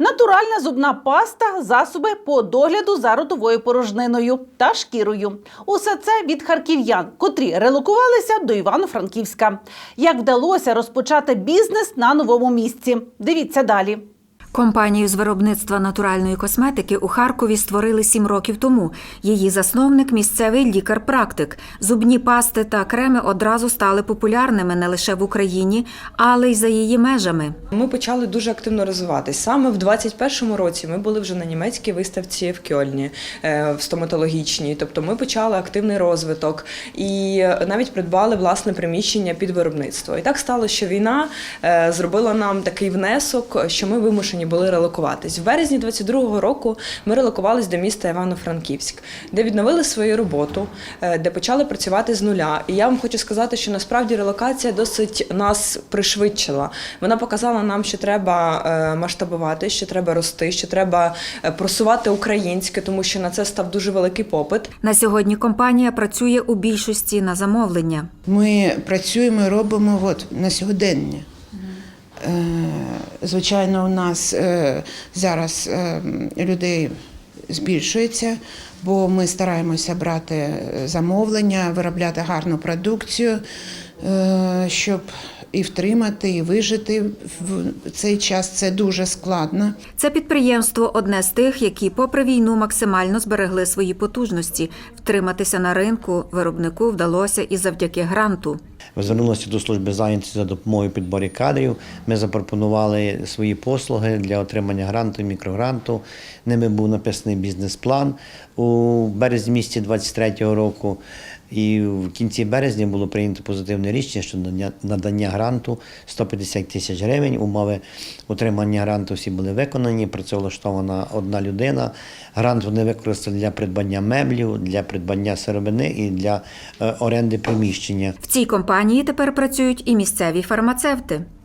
Натуральна зубна паста, засоби по догляду за ротовою порожниною та шкірою. Усе це від харків'ян, котрі релокувалися до Івано-Франківська. Як вдалося розпочати бізнес на новому місці? Дивіться далі. Компанію з виробництва натуральної косметики у Харкові створили сім років тому. Її засновник місцевий лікар-практик. Зубні пасти та креми одразу стали популярними не лише в Україні, але й за її межами. Ми почали дуже активно розвиватись. Саме в 21-му році ми були вже на німецькій виставці в Кьольні е, в стоматологічній. Тобто ми почали активний розвиток і навіть придбали власне приміщення під виробництво. І так стало, що війна е, зробила нам такий внесок, що ми вимушені були релокуватись. В березні 22-го року ми релокувались до міста Івано-Франківськ, де відновили свою роботу, е, де почали працювати з нуля. І я вам хочу сказати, що насправді релокація досить нас пришвидшила. Вона показала нам, що треба е, масштабувати, що треба рости, що треба е, просувати українське, тому що на це став дуже великий попит. На сьогодні компанія працює у більшості на замовлення. Ми працюємо і робимо от, на сьогодення. Е, Звичайно, у нас е, зараз е, людей збільшується, бо ми стараємося брати замовлення, виробляти гарну продукцію, щоб і втримати, і вижити в цей час. Це дуже складно. Це підприємство одне з тих, які, попри війну, максимально зберегли свої потужності. Втриматися на ринку виробнику вдалося і завдяки гранту. Звернулися до служби зайнятості за допомогою підборі кадрів. Ми запропонували свої послуги для отримання гранту, мікрогранту. Ними був написаний бізнес-план у березні місяці 23-го року. І в кінці березня було прийнято позитивне рішення щодо надання- гранту 150 тисяч гривень. Умови отримання гранту всі були виконані. Працевлаштована одна людина. Грант вони використали для придбання меблів, для придбання сировини і для е, оренди приміщення. В цій компанії тепер працюють і місцеві фармацевти.